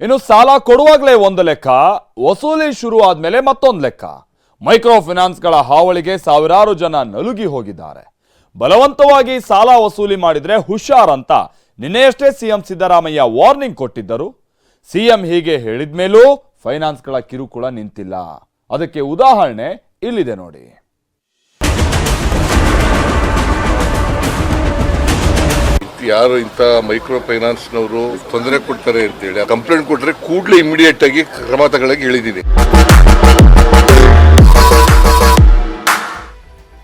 ಇನ್ನು ಸಾಲ ಕೊಡುವಾಗಲೇ ಒಂದು ಲೆಕ್ಕ, ವಸೂಲಿ ಶುರು ಆದ್ಮೇಲೆ ಮತ್ತೊಂದು ಲೆಕ್ಕ. ಮೈಕ್ರೋ ಫಿನಾನ್ಸ್ಗಳ ಹಾವಳಿಗೆ ಸಾವಿರಾರು ಜನ ನಲುಗಿ ಹೋಗಿದ್ದಾರೆ. ಬಲವಂತವಾಗಿ ಸಾಲ ವಸೂಲಿ ಮಾಡಿದ್ರೆ ಹುಷಾರ್ ಅಂತ ನಿನ್ನೆಯಷ್ಟೇ ಸಿಎಂ ಸಿದ್ದರಾಮಯ್ಯ ವಾರ್ನಿಂಗ್ ಕೊಟ್ಟಿದ್ದರು. ಸಿಎಂ ಹೀಗೆ ಹೇಳಿದ್ಮೇಲೂ ಫೈನಾನ್ಸ್ಗಳ ಕಿರುಕುಳ ನಿಂತಿಲ್ಲ. ಅದಕ್ಕೆ ಉದಾಹರಣೆ ಇಲ್ಲಿದೆ ನೋಡಿ. ಯಾರು ಇಂಥ ಮೈಕ್ರೋ ಫೈನಾನ್ಸ್ನವರು ತೊಂದರೆ ಕೊಡ್ತಾರೆ ಅಂತೇಳಿ ಕಂಪ್ಲೇಂಟ್ ಕೊಟ್ಟರೆ ಕೂಡಲೇ ಇಮಿಡಿಯೇಟ್ ಆಗಿ ಕ್ರಮ ತಗೊಳ್ಳೋಕೆ ಹೇಳಿದ್ದೀನಿ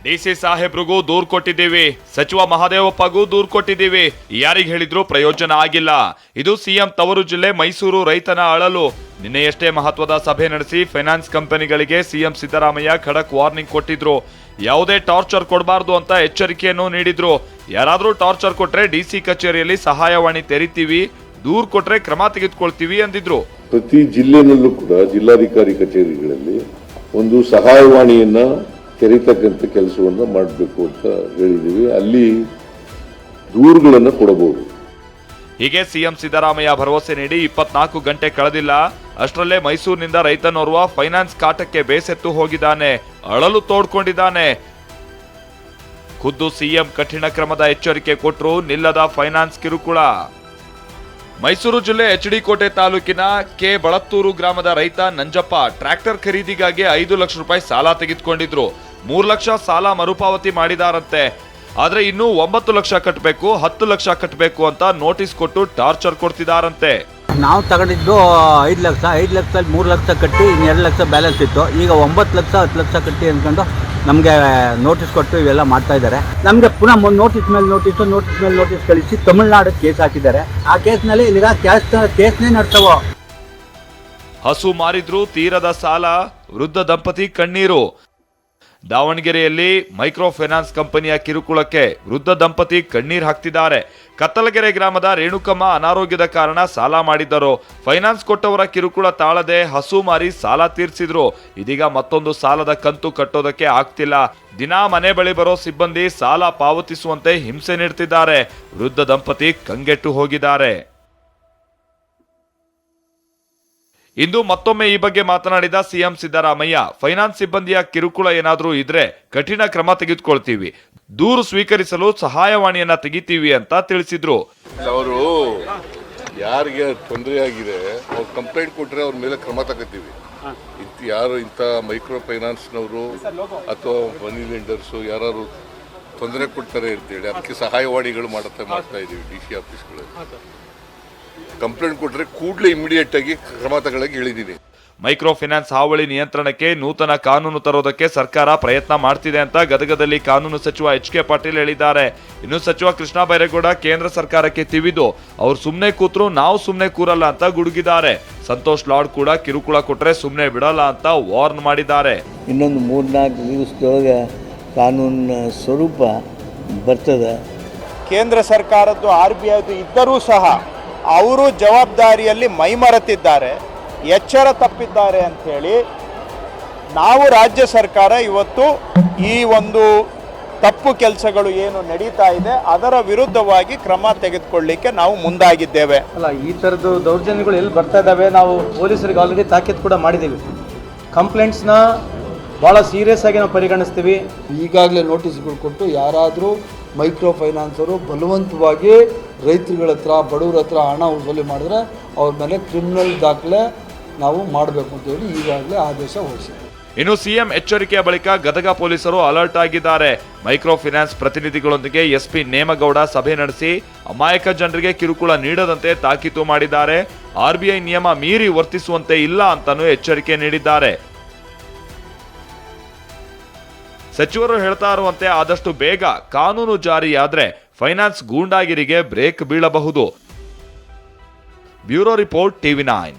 ಡಿಸಿ ಸಾಹೇಬ್ರಿಗೂ ದೂರ್ ಕೊಟ್ಟಿದ್ದೀವಿ. ಸಚಿವ ಮಹಾದೇವಪ್ಪಗೂ ದೂರ್ ಕೊಟ್ಟಿದ್ದೀವಿ. ಯಾರಿಗೆ ಹೇಳಿದ್ರು ಪ್ರಯೋಜನ ಆಗಿಲ್ಲ. ಇದು ಸಿಎಂ ತವರು ಜಿಲ್ಲೆ ಮೈಸೂರು ರೈತನ ಅಳಲು. ನಿನ್ನೆಯಷ್ಟೇ ಮಹತ್ವದ ಸಭೆ ನಡೆಸಿ ಫೈನಾನ್ಸ್ ಕಂಪನಿಗಳಿಗೆ ಸಿಎಂ ಸಿದ್ದರಾಮಯ್ಯ ಖಡಕ್ ವಾರ್ನಿಂಗ್ ಕೊಟ್ಟಿದ್ರು. ಯಾವುದೇ ಟಾರ್ಚರ್ ಕೊಡಬಾರ್ದು ಅಂತ ಎಚ್ಚರಿಕೆಯನ್ನು ನೀಡಿದ್ರು. ಯಾರಾದರೂ ಟಾರ್ಚರ್ ಕೊಟ್ರೆ ಡಿಸಿ ಕಚೇರಿಯಲ್ಲಿ ಸಹಾಯವಾಣಿ ತೆರಿತೀವಿ, ದೂರ್ ಕೊಟ್ರೆ ಕ್ರಮ ತೆಗೆದುಕೊಳ್ತೀವಿ ಅಂದಿದ್ರು. ಪ್ರತಿ ಜಿಲ್ಲೆನಲ್ಲೂ ಕೂಡ ಜಿಲ್ಲಾಧಿಕಾರಿ ಕಚೇರಿಗಳಲ್ಲಿ ಒಂದು ಸಹಾಯವಾಣಿಯನ್ನ ತೆರೀತಕ್ಕಂಥ ಕೆಲಸವನ್ನು ಮಾಡಬೇಕು ಅಂತ ಹೇಳಿದ್ದೀವಿ ಅಲ್ಲಿ ದೂರುಗಳನ್ನು ಕೊಡಬಹುದು. ಹೀಗೆ ಸಿಎಂ ಸಿದ್ದರಾಮಯ್ಯ ಭರವಸೆ ನೀಡಿ ಇಪ್ಪತ್ನಾಲ್ಕು ಗಂಟೆ ಕಳೆದಿಲ್ಲ. ಅಷ್ಟರಲ್ಲೇ ಮೈಸೂರಿನಿಂದ ರೈತನೋರ್ವ ಫೈನಾನ್ಸ್ ಕಾಟಕ್ಕೆ ಬೇಸೆತ್ತು ಹೋಗಿದ್ದಾನೆ. ಅಳಲು ತೋಡ್ಕೊಂಡಿದ್ದಾನೆ. ಖುದ್ದು ಸಿಎಂ ಕಠಿಣ ಕ್ರಮದ ಎಚ್ಚರಿಕೆ ಕೊಟ್ಟರು ನಿಲ್ಲದ ಫೈನಾನ್ಸ್ ಕಿರುಕುಳ. ಮೈಸೂರು ಜಿಲ್ಲೆ ಎಚ್ ಡಿ ಕೋಟೆ ತಾಲೂಕಿನ ಕೆ ಬಳತ್ತೂರು ಗ್ರಾಮದ ರೈತ ನಂಜಪ್ಪ ಟ್ರ್ಯಾಕ್ಟರ್ ಖರೀದಿಗಾಗಿ ಐದು ಲಕ್ಷ ರೂಪಾಯಿ ಸಾಲ ತೆಗೆದುಕೊಂಡಿದ್ರು. ಮೂರು ಲಕ್ಷ ಸಾಲ ಮರುಪಾವತಿ ಮಾಡಿದಾರಂತೆ. ಆದರೆ ಇನ್ನೂ ಒಂಬತ್ತು ಲಕ್ಷ ಕಟ್ಟಬೇಕು ಹತ್ತು ಲಕ್ಷ ಕಟ್ಟಬೇಕು ಅಂತ ನೋಟಿಸ್ ಕೊಟ್ಟು ಟಾರ್ಚರ್ ಕೊಡ್ತಿದಾರಂತೆ. ನಾವು ತಗೊಂಡಿದ್ದು ಐದು ಲಕ್ಷ, ಐದು ಲಕ್ಷದಲ್ಲಿ ಮೂರು ಲಕ್ಷ ಕಟ್ಟಿ ಇನ್ನೆರಡು ಲಕ್ಷ ಬ್ಯಾಲೆನ್ಸ್ ಇತ್ತು. ಈಗ ಒಂಬತ್ತು ಲಕ್ಷ, ಹತ್ತು ಲಕ್ಷ ಕಟ್ಟಿ ಅಂದ್ಕೊಂಡು ನಮಗೆ ನೋಟಿಸ್ ಕೊಟ್ಟು ಇವೆಲ್ಲ ಮಾಡ್ತಾ ಇದ್ದಾರೆ. ನಮಗೆ ಪುನಃ ನೋಟಿಸ್ ಮೇಲೆ ನೋಟಿಸ್ ನೋಟಿಸ್ ಮೇಲೆ ನೋಟಿಸ್ ಕಳಿಸಿ ತಮಿಳುನಾಡು ಕೇಸ್ ಹಾಕಿದ್ದಾರೆ. ಆ ಕೇಸ್ನಲ್ಲಿ ಈಗ ಕೇಸ್ನೇ ನಡ್ಸವು? ಹಸು ಮಾರಿದ್ರು ತೀರದ ಸಾಲ, ವೃದ್ಧ ದಂಪತಿ ಕಣ್ಣೀರು. ದಾವಣಗೆರೆಯಲ್ಲಿ ಮೈಕ್ರೋ ಫೈನಾನ್ಸ್ ಕಂಪನಿಯ ಕಿರುಕುಳಕ್ಕೆ ವೃದ್ಧ ದಂಪತಿ ಕಣ್ಣೀರು ಹಾಕ್ತಿದ್ದಾರೆ. ಕತ್ತಲಗೆರೆ ಗ್ರಾಮದ ರೇಣುಕಮ್ಮ ಅನಾರೋಗ್ಯದ ಕಾರಣ ಸಾಲ ಮಾಡಿದ್ದರು. ಫೈನಾನ್ಸ್ ಕೊಟ್ಟವರ ಕಿರುಕುಳ ತಾಳದೆ ಹಸು ಮಾರಿ ಸಾಲ ತೀರಿಸಿದ್ರು. ಇದೀಗ ಮತ್ತೊಂದು ಸಾಲದ ಕಂತು ಕಟ್ಟೋದಕ್ಕೆ ಆಗ್ತಿಲ್ಲ. ದಿನಾ ಮನೆ ಬಳಿ ಬರೋ ಸಿಬ್ಬಂದಿ ಸಾಲ ಪಾವತಿಸುವಂತೆ ಹಿಂಸೆ ನೀಡುತ್ತಿದ್ದಾರೆ ವೃದ್ಧ ದಂಪತಿ ಕಂಗೆಟ್ಟು ಹೋಗಿದ್ದಾರೆ. ಇಂದು ಮತ್ತೊಮ್ಮೆ ಈ ಬಗ್ಗೆ ಮಾತನಾಡಿದ ಸಿಎಂ ಸಿದ್ದರಾಮಯ್ಯ, ಫೈನಾನ್ಸ್ ಸಿಬ್ಬಂದಿಯ ಕಿರುಕುಳ ಏನಾದರೂ ಇದ್ರೆ ಕಠಿಣ ಕ್ರಮ ತೆಗೆದುಕೊಳ್ತೀವಿ. ದೂರು ಸ್ವೀಕರಿಸಲು ಸಹಾಯವಾಣಿಯನ್ನ ತೆಗಿತೀವಿ ಅಂತ ತಿಳಿಸಿದ್ರು. ಅವರು ಯಾರಿಗೆ ತೊಂದರೆ ಆಗಿದೆ, ಅವ್ರು ಕಂಪ್ಲೇಂಟ್ ಕೊಟ್ಟರೆ ಅವ್ರ ಮೇಲೆ ಕ್ರಮ ತಗೋತೀವಿ. ಯಾರು ಇಂಥ ಮೈಕ್ರೋ ಫೈನಾನ್ಸ್ನವರು ಅಥವಾ ಮನಿ ಲೆಂಡರ್ಸು ಯಾರು ತೊಂದರೆ ಕೊಡ್ತಾರೆ ಅಂತೇಳಿ, ಅದಕ್ಕೆ ಸಹಾಯವಾಣಿಗಳು ಮಾಡುತ್ತೆ ಮಾಡ್ತಾ ಇದ್ದೀವಿ ಡಿ ಸಿ ಆಫೀಸ್ಗಳಲ್ಲಿ ಕಂಪ್ಲೇಂಟ್ ಕೊಟ್ಟರೆ ಕೂಡಲೇ ಇಮಿಡಿಯೇಟ್ ಆಗಿ ಕ್ರಮ ತಗೊಳ್ಳಕ್ಕೆ ಹೇಳಿದ್ದೀನಿ ಮೈಕ್ರೋ ಫೈನಾನ್ಸ್ ಹಾವಳಿ ನಿಯಂತ್ರಣಕ್ಕೆ ನೂತನ ಕಾನೂನು ತರೋದಕ್ಕೆ ಸರ್ಕಾರ ಪ್ರಯತ್ನ ಮಾಡ್ತಿದೆ ಅಂತ ಗದಗದಲ್ಲಿ ಕಾನೂನು ಸಚಿವ ಎಚ್ ಕೆ ಪಾಟೀಲ್ ಹೇಳಿದ್ದಾರೆ. ಇನ್ನು ಸಚಿವ ಕೃಷ್ಣ ಬೈರೇಗೌಡ ಕೇಂದ್ರ ಸರ್ಕಾರಕ್ಕೆ ತಿವಿದು ಅವ್ರು ಸುಮ್ಮನೆ ಕೂತ್ರು ನಾವು ಸುಮ್ಮನೆ ಕೂರಲ್ಲ ಅಂತ ಗುಡುಗಿದ್ದಾರೆ. ಸಂತೋಷ್ ಲಾಡ್ ಕೂಡ ಕಿರುಕುಳ ಕೊಟ್ಟರೆ ಸುಮ್ಮನೆ ಬಿಡಲ್ಲ ಅಂತ ವಾರ್ನ್ ಮಾಡಿದ್ದಾರೆ. ಇನ್ನೊಂದು ಮೂರ್ನಾಲ್ಕು ದಿವಸದೊಳಗೆ ಕಾನೂನಿನ ಸ್ವರೂಪ ಬರ್ತದೆ. ಕೇಂದ್ರ ಸರ್ಕಾರದ್ದು ಆರ್ ಬಿ ಐದು ಇದ್ದರೂ ಸಹ ಅವರು ಜವಾಬ್ದಾರಿಯಲ್ಲಿ ಮೈಮರೆತಿದ್ದಾರೆ ಎಚ್ಚರ ತಪ್ಪಿದ್ದಾರೆ ಅಂಥೇಳಿ ನಾವು ರಾಜ್ಯ ಸರ್ಕಾರ ಇವತ್ತು ಈ ಒಂದು ತಪ್ಪು ಕೆಲಸಗಳು ಏನು ನಡೀತಾ ಇದೆ ಅದರ ವಿರುದ್ಧವಾಗಿ ಕ್ರಮ ತೆಗೆದುಕೊಳ್ಳಿಕ್ಕೆ ನಾವು ಮುಂದಾಗಿದ್ದೇವೆ. ಅಲ್ಲ ಈ ಥರದ್ದು ದೌರ್ಜನ್ಯಗಳು ಎಲ್ಲಿ ಬರ್ತಾ ಇದ್ದಾವೆ ನಾವು ಪೊಲೀಸರಿಗೆ ಆಲ್ರೆಡಿ ತಾಕೀತು ಕೂಡ ಮಾಡಿದ್ದೀವಿ. ಕಂಪ್ಲೇಂಟ್ಸ್ನ ಭಾಳ ಸೀರಿಯಸ್ ಆಗಿ ನಾವು ಪರಿಗಣಿಸ್ತೀವಿ. ಈಗಾಗಲೇ ನೋಟಿಸ್ಗಳು ಕೊಟ್ಟು ಯಾರಾದರೂ ಮೈಕ್ರೋ ಫೈನಾನ್ಸರು ಬಲವಂತವಾಗಿ ರೈತರುಗಳ ಹತ್ರ, ಬಡವ್ರ ಹತ್ರ ಹಣ ವಸೂಲಿ ಮಾಡಿದ್ರೆ ಅವ್ರ ಮೇಲೆ ಕ್ರಿಮಿನಲ್ ದಾಖಲೆ ನಾವು ಮಾಡಬೇಕು ಅಂತ ಹೇಳಿ ಈಗಾಗಲೇ ಆದೇಶ ಹೊರಡಿಸಿದೆ. ಇನ್ನು ಸಿಎಂ ಎಚ್ಚರಿಕೆಯ ಬಳಿಕ ಗದಗ ಪೊಲೀಸರು ಅಲರ್ಟ್ ಆಗಿದ್ದಾರೆ. ಮೈಕ್ರೋ ಫೈನಾನ್ಸ್ ಪ್ರತಿನಿಧಿಗಳೊಂದಿಗೆ ಎಸ್ಪಿ ನೇಮಗೌಡ ಸಭೆ ನಡೆಸಿ ಅಮಾಯಕ ಜನರಿಗೆ ಕಿರುಕುಳ ನೀಡದಂತೆ ತಾಕೀತು ಮಾಡಿದ್ದಾರೆ. ಆರ್ಬಿಐ ನಿಯಮ ಮೀರಿ ವರ್ತಿಸುವಂತೆ ಇಲ್ಲ ಅಂತಾನೂ ಎಚ್ಚರಿಕೆ ನೀಡಿದ್ದಾರೆ. ಸಚಿವರು ಹೇಳ್ತಾ ಇರುವಂತೆ ಆದಷ್ಟು ಬೇಗ ಕಾನೂನು ಜಾರಿಯಾದ್ರೆ ಫೈನಾನ್ಸ್ ಗೂಂಡಾಗಿರಿಗೆ break ಬೀಳಬಹುದು. Bureau report TV nine.